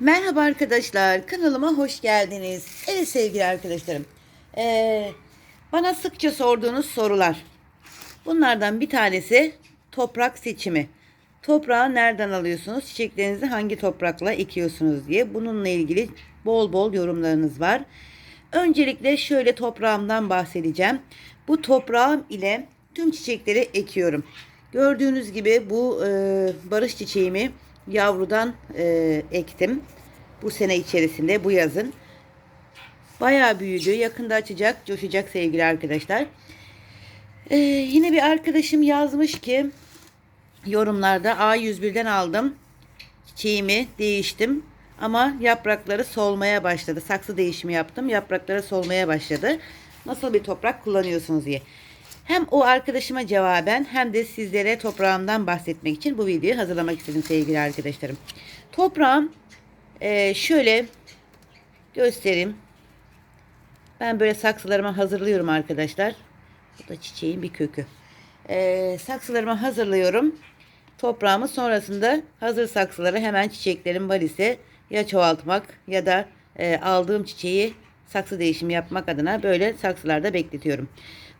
Merhaba arkadaşlar, kanalıma hoş geldiniz. Evet sevgili arkadaşlarım, ee, bana sıkça sorduğunuz sorular. Bunlardan bir tanesi toprak seçimi. Toprağı nereden alıyorsunuz? Çiçeklerinizi hangi toprakla ekiyorsunuz diye. Bununla ilgili bol bol yorumlarınız var. Öncelikle şöyle toprağımdan bahsedeceğim. Bu toprağım ile tüm çiçekleri ekiyorum. Gördüğünüz gibi bu e, barış çiçeğimi yavrudan e, ektim. Bu sene içerisinde bu yazın. Bayağı büyüdü. Yakında açacak, coşacak sevgili arkadaşlar. E, yine bir arkadaşım yazmış ki yorumlarda A101'den aldım. Çiçeğimi değiştim. Ama yaprakları solmaya başladı. Saksı değişimi yaptım. Yaprakları solmaya başladı. Nasıl bir toprak kullanıyorsunuz diye. Hem o arkadaşıma cevaben hem de sizlere toprağımdan bahsetmek için bu videoyu hazırlamak istedim sevgili arkadaşlarım. Toprağım e, şöyle göstereyim. Ben böyle saksılarıma hazırlıyorum arkadaşlar. Bu da çiçeğin bir kökü. E, saksılarıma hazırlıyorum. Toprağımı sonrasında hazır saksıları hemen çiçeklerim var ya çoğaltmak ya da e, aldığım çiçeği saksı değişimi yapmak adına böyle saksılarda bekletiyorum.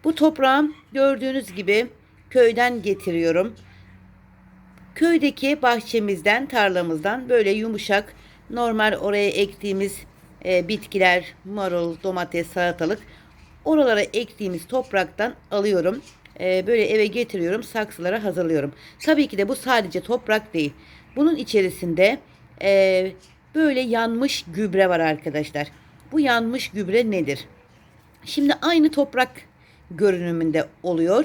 Bu toprağım gördüğünüz gibi köyden getiriyorum. Köydeki bahçemizden, tarlamızdan böyle yumuşak, normal oraya ektiğimiz e, bitkiler, marul, domates, salatalık oralara ektiğimiz topraktan alıyorum. E, böyle eve getiriyorum, saksılara hazırlıyorum. Tabii ki de bu sadece toprak değil. Bunun içerisinde e, böyle yanmış gübre var arkadaşlar. Bu yanmış gübre nedir? Şimdi aynı toprak görünümünde oluyor.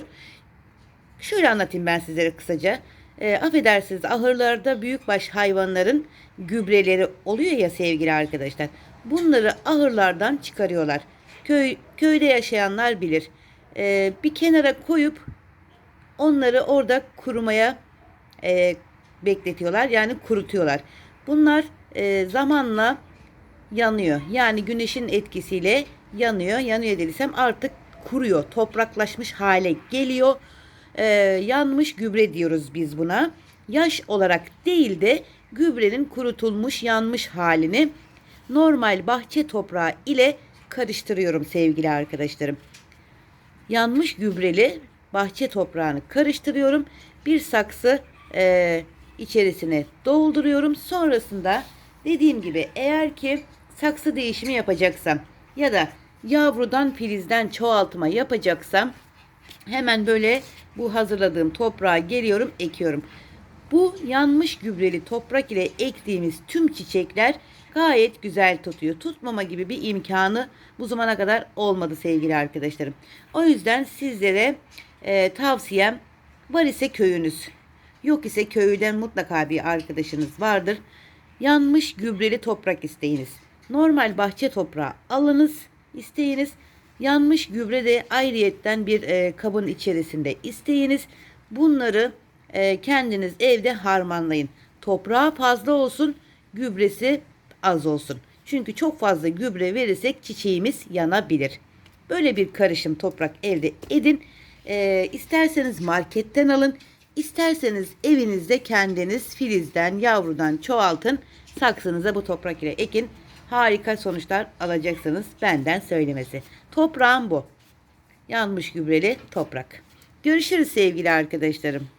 Şöyle anlatayım ben sizlere kısaca. E, affedersiniz ahırlarda büyükbaş hayvanların gübreleri oluyor ya sevgili arkadaşlar. Bunları ahırlardan çıkarıyorlar. Köy köyde yaşayanlar bilir. E, bir kenara koyup onları orada kurumaya e, bekletiyorlar. Yani kurutuyorlar. Bunlar e, zamanla yanıyor. Yani güneşin etkisiyle yanıyor. Yanıyor dediysem artık kuruyor. Topraklaşmış hale geliyor. Ee, yanmış gübre diyoruz biz buna. Yaş olarak değil de gübrenin kurutulmuş yanmış halini normal bahçe toprağı ile karıştırıyorum sevgili arkadaşlarım. Yanmış gübreli bahçe toprağını karıştırıyorum. Bir saksı e, içerisine dolduruyorum. Sonrasında dediğim gibi eğer ki saksı değişimi yapacaksam ya da yavrudan filizden çoğaltma yapacaksam hemen böyle bu hazırladığım toprağa geliyorum ekiyorum. Bu yanmış gübreli toprak ile ektiğimiz tüm çiçekler gayet güzel tutuyor. Tutmama gibi bir imkanı bu zamana kadar olmadı sevgili arkadaşlarım. O yüzden sizlere e, tavsiyem var ise köyünüz. Yok ise köyden mutlaka bir arkadaşınız vardır. Yanmış gübreli toprak isteyiniz. Normal bahçe toprağı alınız isteyiniz. Yanmış gübre de ayrıyetten bir e, kabın içerisinde isteyiniz. Bunları e, kendiniz evde harmanlayın. Toprağı fazla olsun, gübresi az olsun. Çünkü çok fazla gübre verirsek çiçeğimiz yanabilir. Böyle bir karışım toprak elde edin. E, isterseniz marketten alın. İsterseniz evinizde kendiniz filizden, yavrudan çoğaltın. Saksınıza bu toprak ile ekin harika sonuçlar alacaksınız benden söylemesi. Toprağım bu. Yanmış gübreli toprak. Görüşürüz sevgili arkadaşlarım.